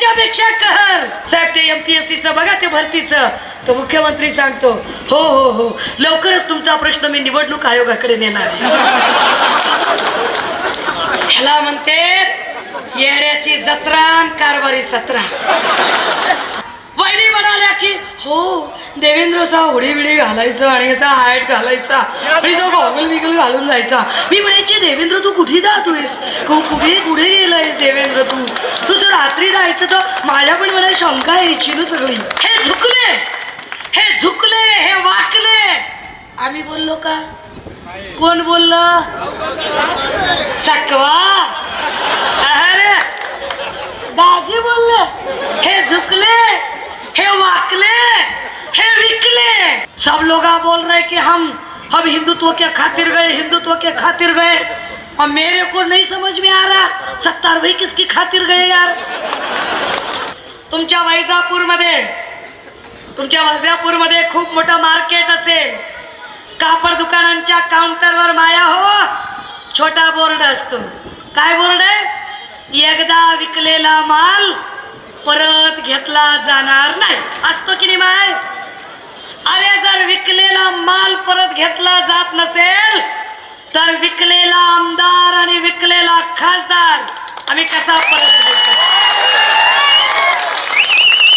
त्याच्यापेक्षा कहर साहेब ते एमपीएससी च बघा ते भरतीचं. तर मुख्यमंत्री सांगतो हो हो हो लवकरच तुमचा प्रश्न मी निवडणूक आयोगाकडे नेणार. ह्याला म्हणते येड्याची जत्रा आणि कारभारी सत्रा. हो देवेंद्र असा उडी बिडी घालायचं आणि असा हायट घालायचा आणि तो गॉगल बिगल घालून जायचा. मी म्हणायची देवेंद्र तू कुठे जातोयस? कुठे कुठे गेलायस देवेंद्र तू? तू जर रात्री जायचं तर माझ्या पण मला शंका यायची ना सगळी. हे झुकले हे झुकले हे वाकले. आम्ही बोललो का? कोण बोललं? चकवा. अरे दाजी बोलले हे झुकले. हे वाकले हे विकले. सब लोग बोल रहे कि हम हम हिंदुत्व के खातिर गए हिंदुत्व के खातिर गए। और मेरे को नहीं समझ में आ रहा सत्तार भाई किसकी खातिर गए यार? तुमच्या वैजापूरमध्ये तुमच्या वैजापूरमध्ये खूप मोठं मार्केट असेल. कापड दुकानांच्या काउंटरवर माया हो. छोटा बोर्ड असतो. काय बोर्ड आहे? एकदा विकलेला माल परत घेतला जाणार नाही. असतो की नाही माय? अरे जर विकलेला माल परत घेतला जात नसेल तर विकलेला आमदार आणि विकलेला खासदार आम्ही कसा परत घेतो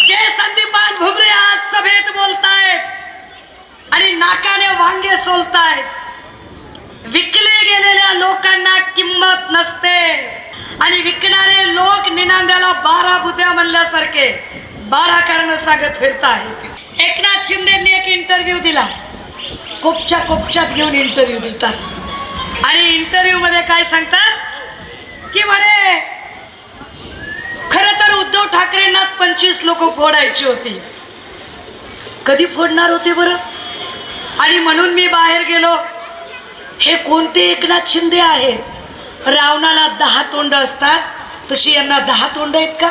जे संदीपान भुमरे आज सभेत बोलतायत आणि नाकाने वांगे सोलतायत विकले गेलेल्या लोकांना किंमत नसते. आणि विकणारे लोक निनांद्याला बारा बुद्या म्हणल्यासारखे बारा कारण सांगत फिरतायत एकनाथ शिंदेनी एक इंटरव्ह्यू दिला. कोपच्या कोपच्यात घेऊन इंटरव्ह्यू देतात. आणि इंटरव्ह्यू मध्ये काय सांगतात? की म्हणे खर तर उद्धव ठाकरेंना पंचवीस लोक फोडायची होती. कधी फोडणार होते बरं? आणि म्हणून मी बाहेर गेलो. हे कोणते एकनाथ शिंदे आहेत? रावणाला दहा तोंड असतात. तशी यांना दहा तोंड आहेत का?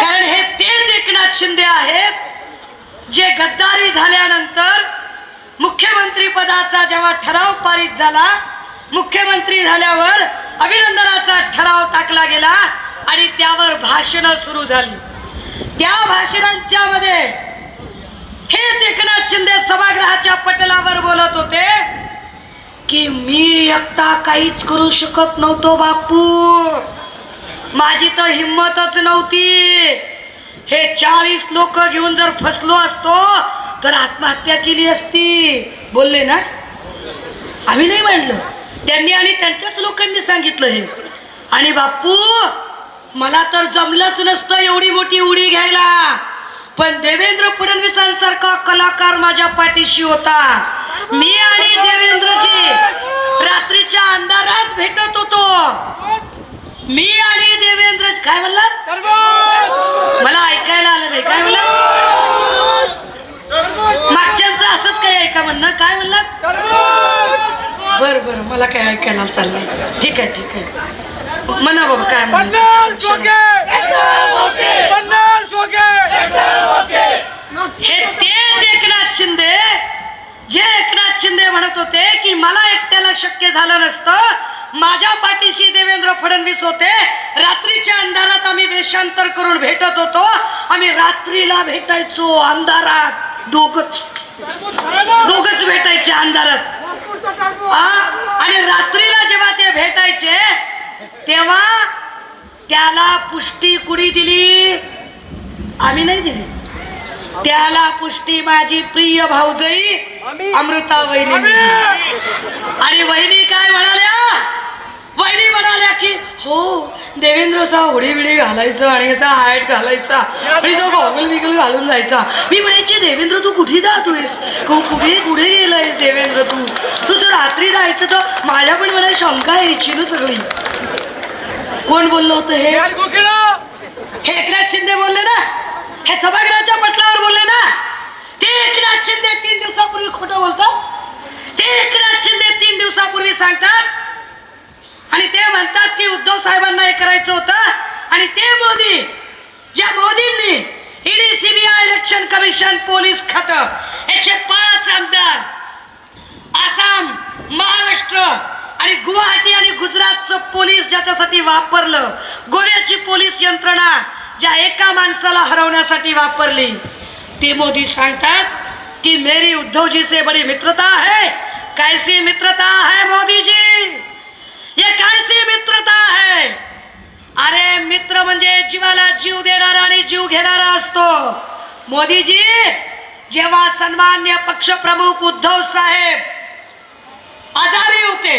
कारण हे तेच एकनाथ शिंदे आहेत जे गद्दारी झाल्यानंतर मुख्यमंत्री पदाचा जेव्हा ठराव पारित झाला मुख्यमंत्री झाल्यावर अभिनंदनाचा ठराव टाकला गेला आणि त्यावर भाषणं सुरू झाली. त्या भाषणांच्या मध्ये हेच एकनाथ शिंदे सभागृहाच्या पटलावर बोलत होते. की मी एकटा काहीच करू शकत नव्हतो बापू. माझी तर हिंमतच नव्हती. हे चाळीस लोक घेऊन जर फसलो असतो तर आत्महत्या केली असती. बोलले ना? आम्ही नाही म्हणलं. त्यांनी आणि त्यांच्याच लोकांनी सांगितलं हे. आणि बापू मला तर जमलंच नसतं एवढी मोठी उडी घ्यायला. पण देवेंद्र फडणवीसांसारखा कलाकार माझ्या पाठीशी होता. मी आणि देवेंद्रजी रात्रीच्या अंधारात भेटत होतो. मी आणि देवेंद्र काय म्हणलात? मला ऐकायला आलं नाही. काय म्हणलात? मागच्यांचं असंच काय ऐका म्हणणं? काय म्हणलात? बर बर मला काय ऐकायला चाललंय. ठीक आहे ठीक आहे. म्हणा बाबा काय म्हणा हे तेच एकनाथ शिंदे. जे एकनाथ शिंदे म्हणत होते की मला एकट्याला शक्य झालं नसतं माझ्या पाठीशी देवेंद्र फडणवीस होते रात्रीच्या अंधारात आम्ही वेशांतर करून भेटत होतो आम्ही रात्रीला भेटायचो अंधारात दोघच. दोघच भेटायचे अंधारात. आणि रात्रीला जेव्हा ते भेटायचे तेव्हा त्याला पुष्टी कुणी दिली? आम्ही नाही दिली. त्याला पुष्टी माझी प्रिय भाऊजई अमृता वहिनी. आणि वहिनी काय म्हणाल्या? वहिनी म्हणाल्या की हो देवेंद्र असा उडी बिडी घालायचं आणि असा हायट घालायचा आणि तो गॉगल बिगल घालून जायचा. मी म्हणायची देवेंद्र तू कुठे जातोयस? कुठे कुठे गेलायस देवेंद्र तू? तू जर रात्री जायचं तर माझ्या पण मला शंका यायची ना सगळी. कोण बोललं होतं हे? हे सभागृहाच्या पटलावर बोलले ना ते एकनाथ शिंदे तीन दिवसापूर्वी खोटं बोलतात. ते एकनाथ शिंदे तीन दिवसापूर्वी सांगतात. आणि ते म्हणतात की उद्धव साहेबांना हे करायचं होतं. आणि ते मोदी ज्या मोदींनी ED CBI election commission police खात एकशे पाच आमदार आसाम महाराष्ट्र आणि गुवाहाटी आणि गुजरातचं पोलीस ज्याच्यासाठी वापरलं गोव्याची पोलीस यंत्रणा ज्या एका माणसाला हरवण्यासाठी वापरली ती मोदी सांगतात की मेरी उद्धवजी से बड़ी मित्रता है. कैसी मित्रता है मोदी जी ये कैसी मित्रता है? अरे मित्र म्हणजे जीवाला जीव देणारा आणि जीव घेणारा असतो. मोदीजी जेव्हा सन्मान्य पक्षप्रमुख उद्धव साहेब आजारी होते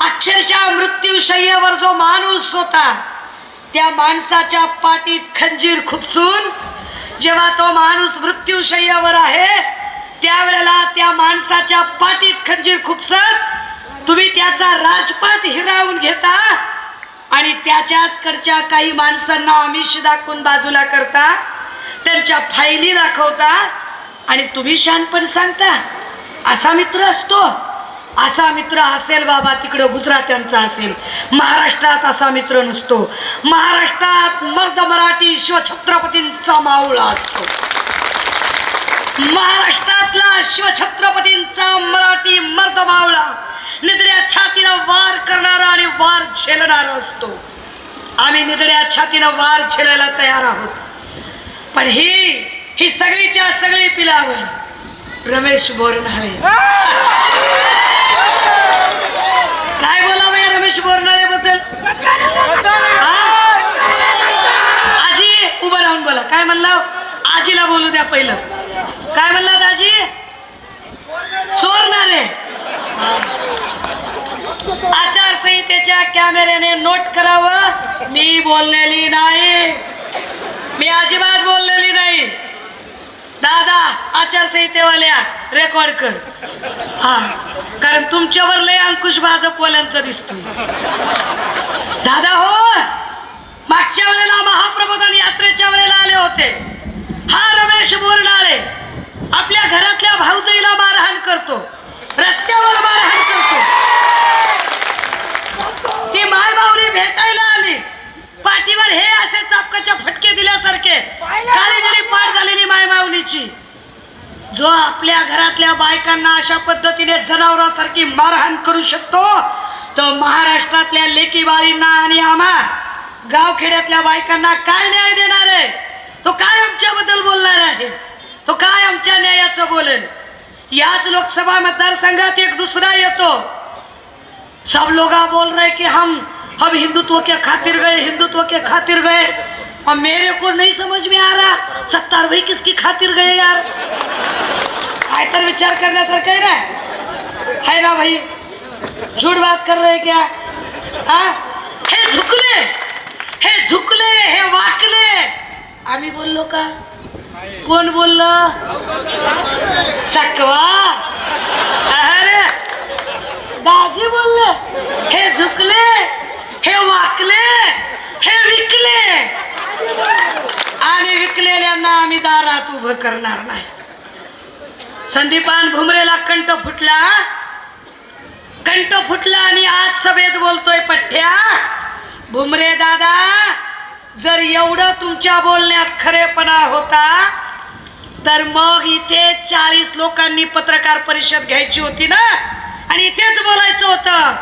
अक्षरशः मृत्यूशय्येवर जो माणूस होता त्या माणसाच्या पाठीत खंजीर खुपसून जेव्हा तो माणूस मृत्यूशय्यावर आहे त्यावेळेला त्या माणसाच्या पाठीत खंजीर खुपसत तुम्ही त्याचा राजपाट हिरावून घेता आणि त्याच्याच कडच्या काही माणसांना आमिष दाखवून बाजूला करता त्यांच्या फायली दाखवता आणि तुम्ही शानपण सांगता. असा मित्र असतो. असा मित्र असेल बाबा तिकडं गुजरात्यांचा असेल. महाराष्ट्रात असा मित्र नसतो. महाराष्ट्रात मर्द मराठी शिवछत्रपतींचा मावळा असतो. महाराष्ट्रातला शिवछत्रपतींचा मराठी मर्द मावळा निदड्या छातीनं वार करणारा आणि वार झेलणारा असतो. आम्ही निदड्या छातीनं वार झेलायला तयार आहोत. पण ही ही सगळीच्या सगळी पिलावर रमेश बोरनाळे काय बोलावं या रमेश बोरनाळे बद्दल आजी उभं राहून बोला काय म्हणला आजीला बोलू द्या पहिलं. काय म्हणला दाजी? चोरणारे. आचारसंहितेच्या कॅमेऱ्याने नोट करावं. मी बोललेली नाही. मी अजिबात बोललेली नाही. दादा आचारसंहितेवाल्या रेकॉर्ड कर. हा कारण तुमच्यावर लय अंकुश भाजपवाल्यांचा दिसतोय. दादा हो. मागच्या वेळेला महाप्रबोधन यात्रेच्या वेळेला आले होते. हा रमेश बोरनाळे आपल्या घरातल्या भाऊजाईला मारहाण करतो. रस्त्यावर मारहाण करतो. ती माय माऊली भेटायला आली. पाठीवर हे असे चापकाच्या फटके दिल्यासारखे काळी निळी पाठ झालेली माय माऊलीची जो आपल्या घरातल्या बायकांना अशा पद्धतीने जनावरांसारखी मारहाण करू शकतो तो महाराष्ट्रातल्या लेकी बाळींना आणि आम्हा गावखेड्यातल्या बायकांना काय न्याय देणार आहे? तो काय आमच्याबद्दल बोलणार आहे? तो काय आमच्या न्यायाचं बोलेल? याच लोकसभा मतदारसंघात एक दुसरा येतो. सब लोग बोल रहे कि हम हम हिंदुत्व के खातिर गए हिंदुत्व के खातिर गए। और मेरे को नहीं समझ में आ रहा सत्तार भाई किसकी खातिर गए यार? काय तर विचार सर कह ना? है ना भाई? झूठ बात कर रहे क्या? हा? हे झुकले हे झुकले हे वाकले। आम्ही बोललो का? कोण बोललं? चकवा. अरे दाजी बोलले हे झुकले हे वाकले हे विकले. आणि विकलेल्यांना आम्ही दारात उभं करणार नाही. संदीपान भुमरेला कंठ फुटला. कंठ फुटला आणि आज सभेत बोलतोय पठ्ठ्या. भुमरे दादा जर एवढं तुमच्या बोलण्यात खरेपणा होता तर मग इथे चाळीस लोकांनी पत्रकार परिषद घ्यायची होती ना? आणि इथेच बोलायचं होतं.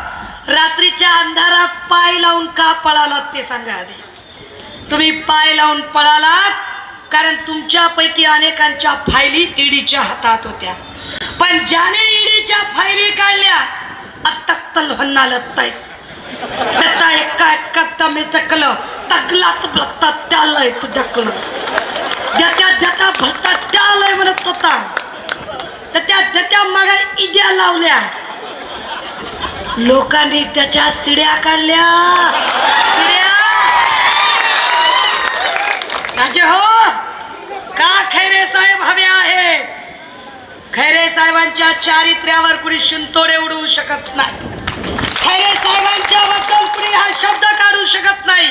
रात्रीच्या अंधारात पाय लावून का पळालात ते सांगा आधी. तुम्ही पाय लावून पळालात कारण तुमच्यापैकी अनेकांच्या फायली ईडीच्या हातात होत्या. पण ज्याने ईडीच्या फायली काढल्या अतक्तल भन्नालं ताई त्याचा एका एका मी चकलं तकलात भक्ता त्यालय तुझ्याकडं ज्याच्या ज्याचा भक्ता त्यालय म्हणत होता त्याच्या त्याच्या मागा इड्या लावल्या. लोकांनी त्याच्या सिड्या! काढल्या सिड्या! राजे हो का खैरे साहेब हवे आहे? खैरे साहेबांच्या चारित्र्यावर कुणी शिंतोडे उडवू शकत नाही. खैरे साहेबांच्या बद्दल कुणी हा शब्द काढू शकत नाही.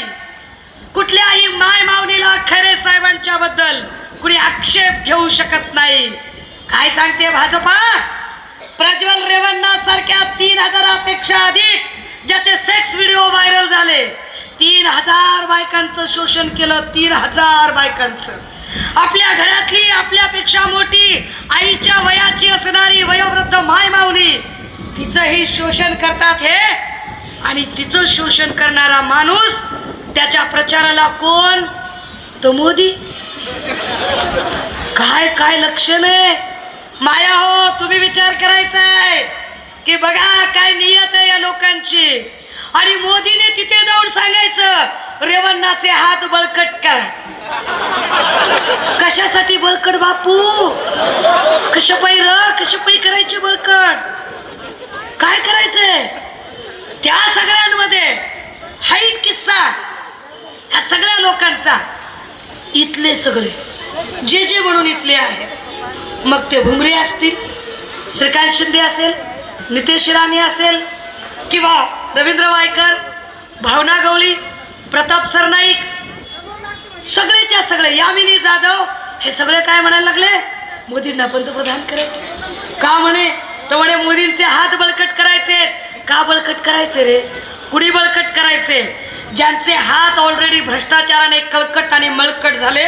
कुठल्याही माय माऊलीला खैरे साहेबांच्या बद्दल कुणी आक्षेप घेऊ शकत नाही. काय सांगते भाजपा? प्रज्वल रेवन्ना सारख्या तीन हजारापेक्षा अधिक ज्याचे सेक्स व्हिडिओ व्हायरल झाले. तीन हजार बायकांचं शोषण केलं तीन हजार बायकांचं. आपल्या घरातली आपल्यापेक्षा मोठी आईच्या वयाची असणारी वयोवृद्ध माय माऊली तिचंही शोषण करतात हे. आणि तिचं शोषण करणारा माणूस त्याच्या प्रचाराला कोण? तो मोदी. काय काय लक्षण आहे? माया हो तुम्ही विचार करायचा आहे की बघा काय नियत आहे या लोकांची. आणि मोदीने तिथे जाऊन सांगायचं रेवन्नाचे हात बळकट करा. कशासाठी बळकट बापू? कशा पायी र? कशा पायी करायचे बळकट? काय करायचंय? त्या सगळ्यांमध्ये हाईट किस्सा ह्या सगळ्या लोकांचा. इथले सगळे. जे जे म्हणून इथले आहेत मग ते भुमरे असतील श्रीकांत शिंदे असेल नितेश राणे असेल किंवा रवींद्र वायकर भावना गवळी प्रताप सरनाईक सगळेच्या सगळे यामिनी जाधव हे सगळे काय म्हणायला लागले? मोदींना पंतप्रधान करायचे. का म्हणे? तर म्हणे मोदींचे हात बळकट करायचे. का बळकट करायचे रे? कुणी बळकट करायचे? ज्यांचे हात ऑलरेडी भ्रष्टाचाराने कलकट आणि मळकट झाले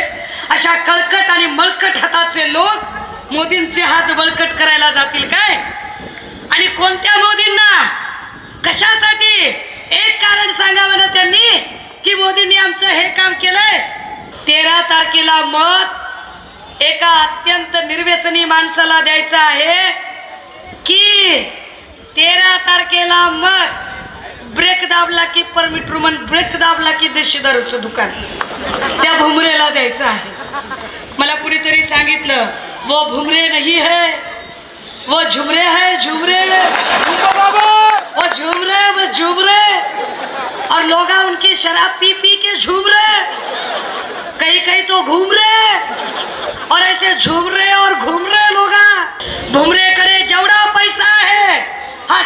अशा कलकट आणि मळकट हाताचे लोक मोदींचे हात बळकट करायला जातील काय? आणि कोणत्या मोदींना? कशासाठी? एक कारण सांगावं ना त्यांनी की मोदींनी आमचं हे काम केलंय. तेरा तारखेला मत एका अत्यंत निर्व्यसनी माणसाला द्यायचं आहे. की तेरा तारखेला मग ब्रेक दाबला की परमिट रुमन ब्रेक दाबला की देशी दारूचं दुकान. त्या भुमरेला द्यायचं आहे. मला कुणीतरी सांगितलं वो भुमरे नाही है वो झुमरे है झुमरे वो झुमरे रहे झुमरे। और लोग उनकी शराब पी पी के झूम रहे कहीं कहीं तो घूम रहे और ऐसे झूम रहे और घूम रहे लोग। घूम रहे करे जाऊ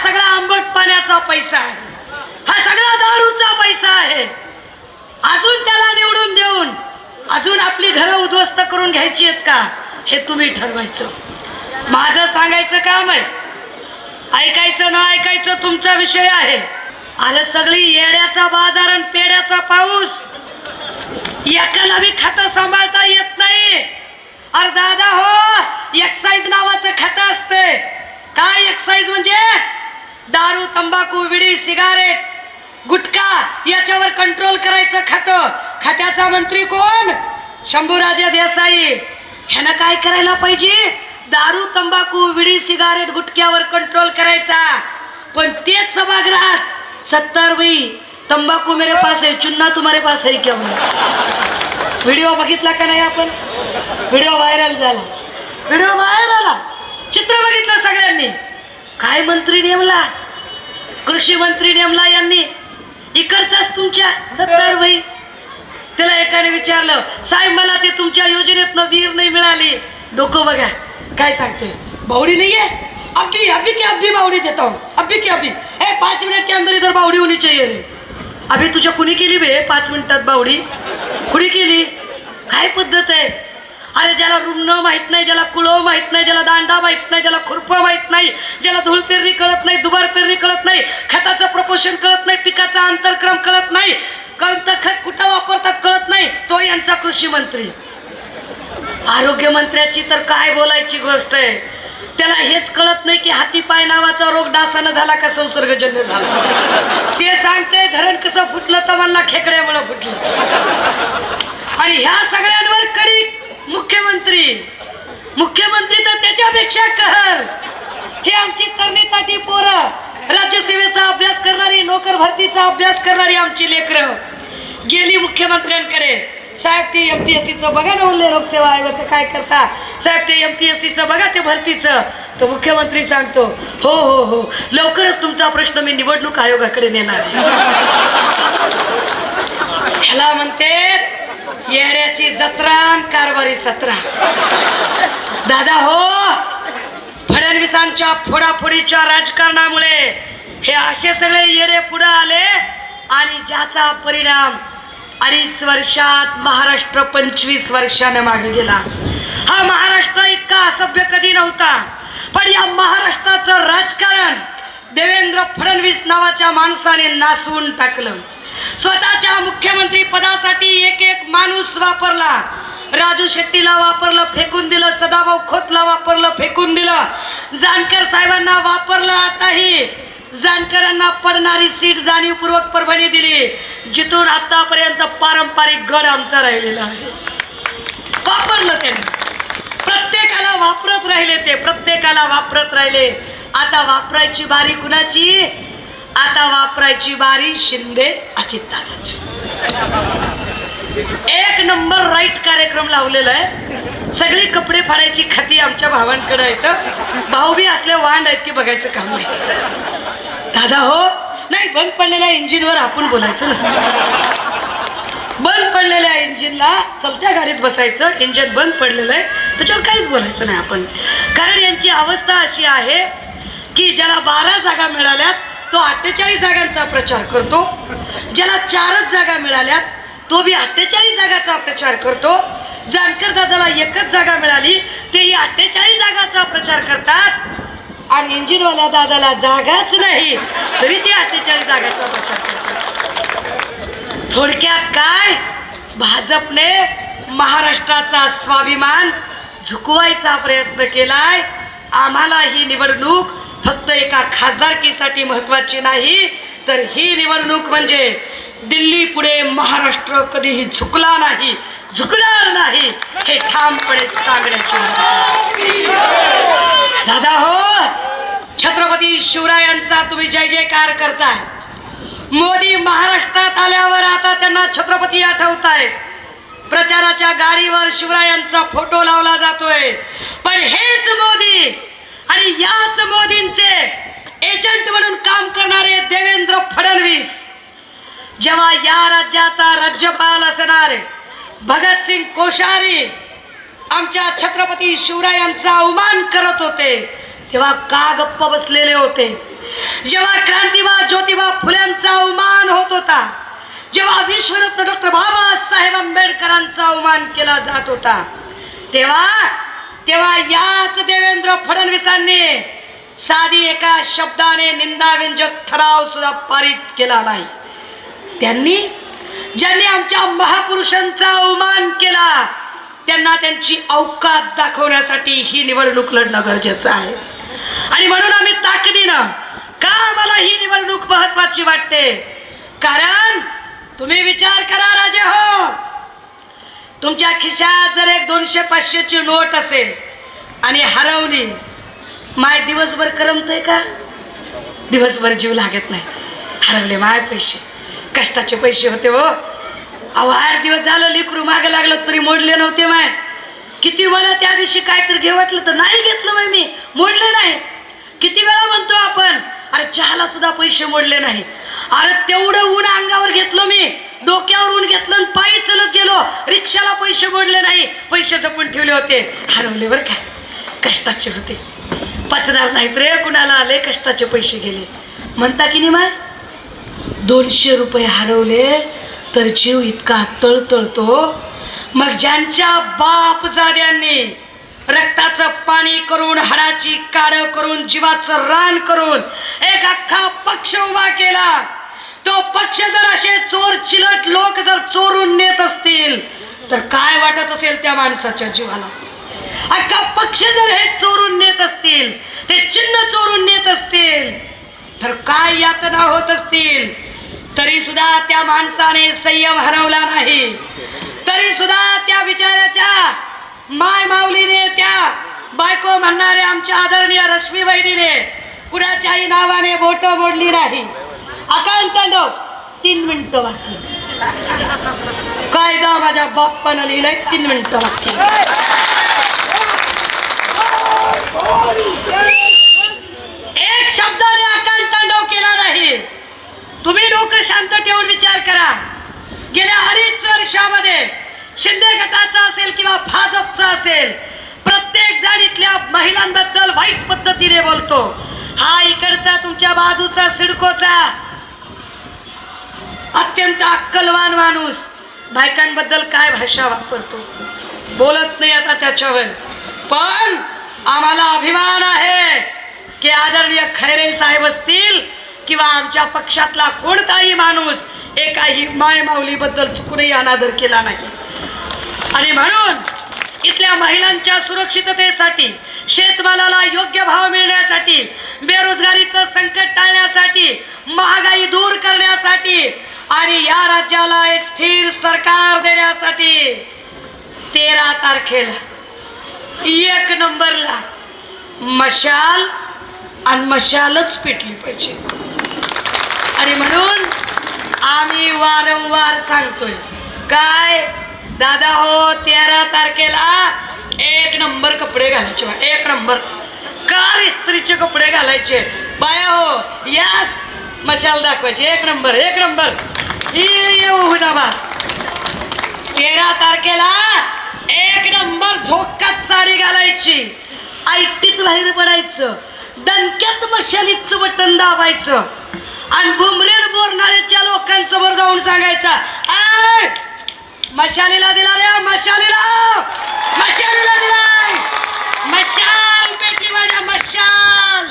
सगळा आंबट पाण्याचा पैसा आहे. हा सगळा दारूचा पैसा आहे. अजून त्याला निवडून देऊन अजून आपली घरं उद्ध्वस्त करून घ्यायची आहेत का हे तुम्ही ठरवायचं. माझं सांगायचं काम आहे. ऐकायचं ना ऐकायचं तुमचा विषय आहे. आलं सगळी येड्याचा बाजार आणि पेड्याचा पाऊस. एकाला बी खातं सांभाळता येत नाही. अरे दादा हो एक्साईज नावाचं खातं असते काय एक्साईज म्हणजे? दारू तंबाखू विडी सिगारेट गुटखा याच्यावर कंट्रोल करायचं खातं. खात्याचा मंत्री कोण? शंभूराजे देसाई. ह्यानं काय करायला पाहिजे? दारू तंबाखू विडी सिगारेट गुटख्यावर कंट्रोल करायचा. पण तेच सभागृहात सत्तर बाई तंबाखू मेरे पास आहे चुन्ना तुम्हारे पास आहे केव्हा व्हिडिओ बघितला का नाही आपण? व्हिडिओ व्हायरल झाला. व्हिडिओ व्हायरल आला. चित्र बघितलं सगळ्यांनी. काय मंत्री नेमला? कृषी मंत्री नेमला यांनी? इकडचाच तुमच्या सत्तर वही त्याला एकाने विचारलं साहेब मला ते तुमच्या योजनेतनं वीर नाही मिळाली. डोकं बघा काय सांगते. बावडी नाही आहे अभी अभी की अभी बावडी देता हूँ अभी की अभी ए पाच मिनट के अंदर इधर बावडी होनी चाहिए रे अभी तुझ्या कुणी केली बे? पाच मिनिटात बावडी. कुणी केली? काय पद्धत आहे? अरे ज्याला रुग्ण माहीत नाही ज्याला कुळव माहीत नाही ज्याला दांडा माहीत नाही ज्याला खुरपं माहीत नाही ज्याला धूळ पेरणी कळत नाही दुबार पेरणी कळत नाही खताचं प्रपोषण कळत नाही पिकाचा अंतरक्रम कळत नाही कोणतं खत कुठं वापरतात कळत नाही तो यांचा कृषी मंत्री. आरोग्य मंत्र्याची तर काय बोलायची गोष्ट आहे? त्याला हेच कळत नाही की हातीपाय नावाचा रोग डासानं झाला का संसर्गजन्य झाला? ते सांगते धरण कसं फुटलं तर म्हणला खेकड्यामुळं फुटलं. आणि ह्या सगळ्यांवर कडी मुख्यमंत्री. मुख्यमंत्री तर त्याच्यापेक्षा कहर. हे आमची तरणी पोरं. राज्यसेवेचा अभ्यास करणारी नोकर भरतीचा अभ्यास करणारी आमची लेकरं. गेली मुख्यमंत्र्यांकडे. साहेब ते एम पी एस सीचं बघा ना म्हणले लोकसेवा आयोगाचं काय करता. साहेब ते एम पी एस सीचं बघा ते भरतीचं. तर मुख्यमंत्री सांगतो हो हो हो. लवकरच तुमचा प्रश्न मी निवडणूक आयोगाकडे नेणार. ह्याला म्हणते येड्याची जत्रा कारवारी कारभारी सत्रा. दादा हो फडणवीसांच्या फोडाफोडीच्या राजकारणामुळे हे असे सगळे येडे पुढे आले आणि ज्याचा परिणाम अडीच वर्षात महाराष्ट्र पंचवीस वर्षाने मागे गेला. हा महाराष्ट्र इतका असभ्य कधी नव्हता पण या महाराष्ट्राचं राजकारण देवेंद्र फडणवीस नावाच्या माणसाने नासवून टाकलं. स्वतःच्या मुख्यमंत्री पदासाठी एक एक माणूस वापरला. राजू शेट्टीला वापरलं फेकून दिलं सदाभाऊ खोतला वापरलं फेकून दिलं. जानकर साहेबांना वापरलं आताही. जानकरांना पडणारी सीट जाणीवपूर्वक परभणी दिली. जिथून आतापर्यंत पारंपरिक गड आमचा राहिलेला आहे. वापरलं त्यांनी. प्रत्येकाला वापरत राहिले ते प्रत्येकाला वापरत राहिले. आता वापरायची बारी कुणाची? आता वापरायची बारी शिंदे अजितदादाची. एक नंबर राईट कार्यक्रम लावलेला आहे. सगळी कपडे फाडायची खाती आमच्या भावांकडे आहेत. भाऊ बी असले वांड आहेत की बघायचं काम नाही. दादा हो नाही बंद पडलेल्या इंजिनवर आपण बोलायचं नसतं. बंद पडलेल्या इंजिनला चलत्या गाडीत बसायचं इंजिन बंद पडलेलं आहे त्याच्यावर काहीच बोलायचं नाही आपण. कारण यांची अवस्था अशी आहे की ज्याला बारा जागा मिळाल्यात तो अठ्ठेचाळीस जागांचा प्रचार करतो. ज्याला चारच जागा मिळाल्यात तो बी अठ्ठेचाळीस जागाचा प्रचार करतो. जानकर दादाला एकच जागा मिळाली तेही अठ्ठेचाळीस जागाचा प्रचार करतात. आणि इंजिनवाल्या दादाला जागाच नाही तरी ते अठ्ठेचाळीस जागाचा प्रचार करतात. थोडक्यात काय? भाजपने महाराष्ट्राचा स्वाभिमान झुकवायचा प्रयत्न केलाय. आम्हाला ही निवडणूक फक्त एका खासदारकीसाठी महत्वाची नाही तर ही निवडणूक म्हणजे दिल्ली पुढे महाराष्ट्र कधीही झुकला नाही झुकणार नाही हे ठामपणे सांगण्याची दादा हो छत्रपती शिवरायांचा तुम्ही जय जयकार करताय. मोदी महाराष्ट्रात आल्यावर आता त्यांना छत्रपती आठवताय. प्रचाराच्या गाडीवर शिवरायांचा फोटो लावला जातोय. पण हेच मोदी आणि याच मोदींचे एजंट म्हणून काम करणारे देवेंद्र फडणवीस. जेव्हा या राज्याचा राज्यपाल असणारे भगतसिंग कोश्यारी आमच्या छत्रपती शिवरायांचा अवमान करत होते तेव्हा का गप्प बसलेले होते? जेव्हा क्रांतिबा ज्योतिबा फुल्यांचा अवमान होत होता जेव्हा विश्वरत्न डॉक्टर बाबासाहेब आंबेडकरांचा अवमान केला जात होता तेव्हा तेव्हा याच देवेंद्र फडणवीसांनी साधी एका शब्दाने निंदाव्यंजक ठराव सुद्धा पारित केला नाही. त्यांनी ज्यांनी आमच्या महापुरुषांचा अवमान केला त्यांना त्यांची अवकात दाखवण्यासाठी ही निवडणूक लढणं गरजेचं आहे. आणि म्हणून आम्ही ताकदीनं का आम्हाला ही निवडणूक महत्वाची वाटते? कारण तुम्ही विचार करा राजे हो. तुमच्या खिशात जर एक दोनशे पाचशेची नोट असेल आणि हरवली माय दिवसभर करमतंय का? दिवसभर जीव लागत नाही. हरवले माय पैसे. कष्टाचे पैसे होते हो. अहो आठ दिवस झालं लेकरू मागे लागलं तरी मोडले नव्हते माय. किती मला त्या दिवशी काय तर घे वाटलं तर नाही घेतलं माय मी. मोडले नाही. किती वेळा म्हणतो आपण अरे चहाला सुद्धा पैसे मोडले नाही. अरे तेवढं ऊन अंगावर घेतलं मी. डोक्यावरून घेतलं आणि पायी चलत गेलो. रिक्षाला पैसे मोडले नाही. पैसे जपून ठेवले होते. हरवले बरं काय कष्टाचे होते. पचणार नाहीत रे कुणाला. आले कष्टाचे पैसे गेले. म्हणता की नाही माय दोनशे रुपये हरवले तर जीव इतका तळतळतो. मग ज्यांच्या बाप जाद्यांनी रक्ताचं पाणी करून हाडाची काड करून जीवाचं रान करून एक अख्खा पक्ष उभा केला. तो पक्ष जर असे चोर चिलट लोक जर चोरून नेत असतील तर काय वाटत असेल त्या माणसाच्या जीवाला? अख्खा पक्ष जर हे चोरून नेत असतील ते चिन्ह चोरून नेत असतील तर काय यातना होत असतील? तरी सुद्धा त्या माणसाने संयम हरवला नाही. तरी सुद्धा त्या बिचाऱ्याच्या माय माऊलीने त्या बायको म्हणणाऱ्या आमच्या आदरणीय रश्मी बहिणीने कुणाच्याही नावाने बोट मोडली नाही. आकांत तीन मिनिटं बाकी कायदा माझ्या बाप्पानं लिहिलंय तीन मिनिटं बाकी एक शब्दाने आकांत तांडव केला नाही. तुम्ही डोकं शांत ठेवून विचार करा. गेल्या अडीच वर्षामध्ये शिंदे गटाचा असेल किंवा भाजपचा असेल प्रत्येक जण इथल्या महिलांबद्दल वाईट पद्धतीने बोलतो. हा इकडचा तुमच्या बाजूचा सिडकोचा. अत्यंत अक्कलवान माणूस. बायकांबद्दल काय भाषा वापरतो? बोलत नाही आता त्याच्यावर. पण आम्हाला अभिमान आहे की आदरणीय खैरे साहेब असतील किंवा आमच्या पक्षातला कोणताही माणूस एकाही माय माऊलीबद्दल चुकूनही अनादर केला नाही. आणि म्हणून इथल्या महिलांच्या सुरक्षिततेसाठी शेतमालाला योग्य भाव मिळण्यासाठी बेरोजगारीचं संकट टाळण्यासाठी महागाई दूर करण्यासाठी आणि या राज्याला एक स्थिर सरकार देण्यासाठी तेरा तारखेला एक नंबरला मशाल आणि मशालच पेटली पाहिजे. आणि म्हणून आम्ही वारंवार सांगतोय काय? दादा हो तेरा तारखेला एक नंबर कपडे घालायचे बा, एक नंबर. कार इस्त्रीचे कपडे घालायचे. बाया हो यास मशाल दाखवायचे. एक नंबर एक नंबर. येऊ बा. तेरा तारखेला एक नंबर झोकात साडी घालायची. आयटीत बाहेर पडायचं. दणक्यात मशालीचं बटन दाबायचं. आणि भुमरेड बोरनाळ्याच्या लोकांसमोर जाऊन सांगायचं "आय, मशालीला दिला रे मशालीला दिलाय मशाल पेटली माझ्या मशाल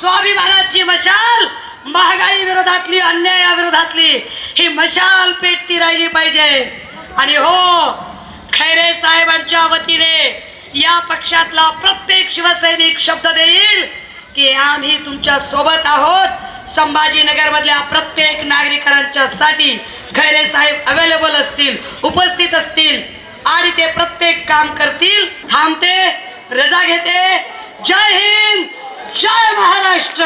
स्वाभिमानाची मशाल महागाई विरोधातली अन्यायाविरोधातली ही मशाल पेटती राहिली पाहिजे. आणि हो खैरे साहेबांच्या वतीने या पक्षातला प्रत्येक शिवसैनिक शब्द देईल की आम्ही तुमच्यासोबत आहोत. संभाजीनगर मधल्या प्रत्येक नागरिकांच्या साठी खैरे साहेब अवेलेबल असतील उपस्थित असतील आणि ते प्रत्येक काम करतील. थांबते रजा घेते. जय हिंद जय महाराष्ट्र.